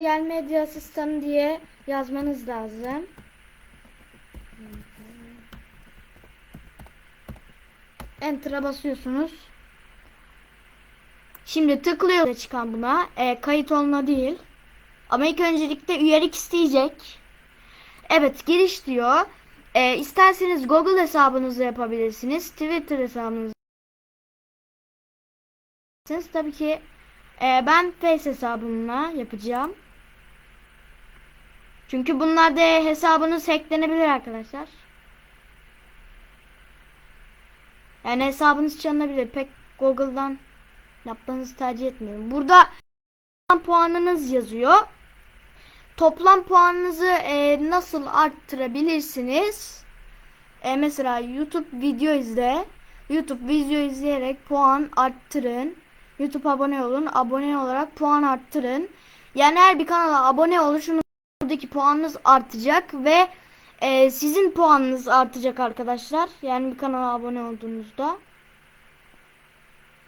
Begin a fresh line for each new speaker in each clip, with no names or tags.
Gel medya asistanı diye yazmanız lazım. Enter'a basıyorsunuz. Şimdi tıklıyor çıkan buna. E, kayıt olma değil. Ama ilk öncelikle üyelik isteyecek. Evet giriş diyor. E, isterseniz Google hesabınızı yapabilirsiniz. Twitter hesabınızı. Tabii ki e, ben Face hesabımla yapacağım. Çünkü bunlarda hesabınız hacklenebilir arkadaşlar. Yani hesabınız çalınabilir. Pek Google'dan yapmanızı tercih etmiyorum. Burada puanınız yazıyor. Toplam puanınızı e, nasıl arttırabilirsiniz? E, mesela YouTube video izle. YouTube video izleyerek puan arttırın. YouTube abone olun. Abone olarak puan arttırın. Yani her bir kanala abone oluşunuz buradaki puanınız artacak ve e, sizin puanınız artacak arkadaşlar. Yani bir kanala abone olduğunuzda.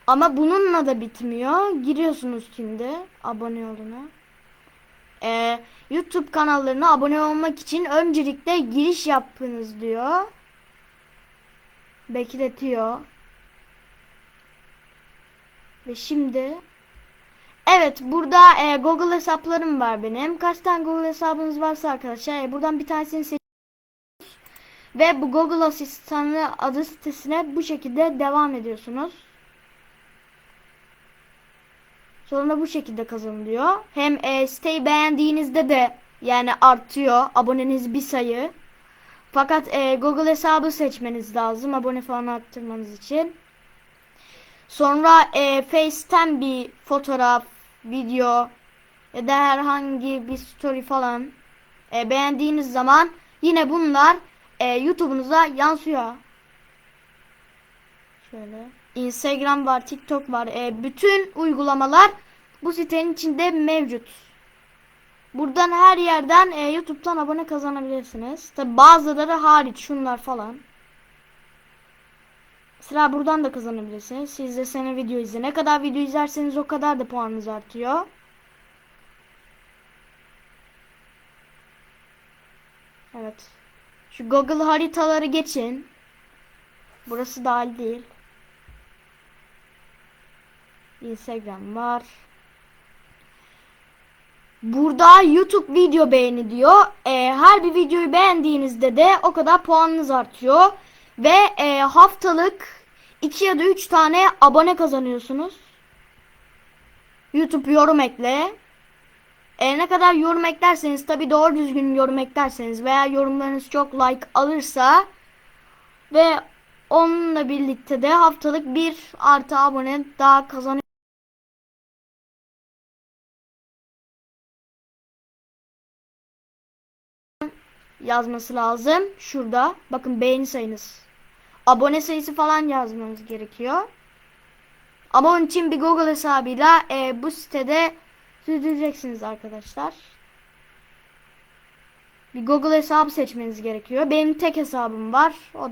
Ama bununla da bitmiyor. Giriyorsunuz şimdi abone oluna. E, YouTube kanallarına abone olmak için öncelikle giriş yapınız diyor. Bekletiyor. Ve şimdi Evet burada e, Google hesaplarım var benim. Kaç tane Google hesabınız varsa arkadaşlar e, buradan bir tanesini seçiyorsunuz. Ve bu Google asistanı adı sitesine bu şekilde devam ediyorsunuz. Sonra bu şekilde kazanılıyor. Hem e, siteyi beğendiğinizde de yani artıyor aboneniz bir sayı. Fakat e, Google hesabı seçmeniz lazım abone falan arttırmanız için. Sonra e, Face'ten bir fotoğraf, video ya da herhangi bir story falan e, beğendiğiniz zaman yine bunlar e, YouTube'unuza yansıyor. Şöyle. Instagram var, TikTok var. E, bütün uygulamalar bu sitenin içinde mevcut. Buradan her yerden e, YouTube'dan abone kazanabilirsiniz. Tabi bazıları hariç şunlar falan. Sıra buradan da kazanabilirsiniz. Siz de sene video izle. Ne kadar video izlerseniz o kadar da puanınız artıyor. Evet. Şu Google haritaları geçin. Burası dahil değil. Instagram var. Burada YouTube video beğeni diyor. Ee, her bir videoyu beğendiğinizde de o kadar puanınız artıyor. Ve e, haftalık 2 ya da 3 tane abone kazanıyorsunuz. YouTube yorum ekle. E, ne kadar yorum eklerseniz tabi doğru düzgün yorum eklerseniz veya yorumlarınız çok like alırsa ve onunla birlikte de haftalık bir artı abone daha kazanıyor. yazması lazım. Şurada. Bakın beğeni sayınız. Abone sayısı falan yazmanız gerekiyor. Ama onun için bir Google hesabıyla e, bu sitede sürdüreceksiniz arkadaşlar. Bir Google hesabı seçmeniz gerekiyor. Benim tek hesabım var. O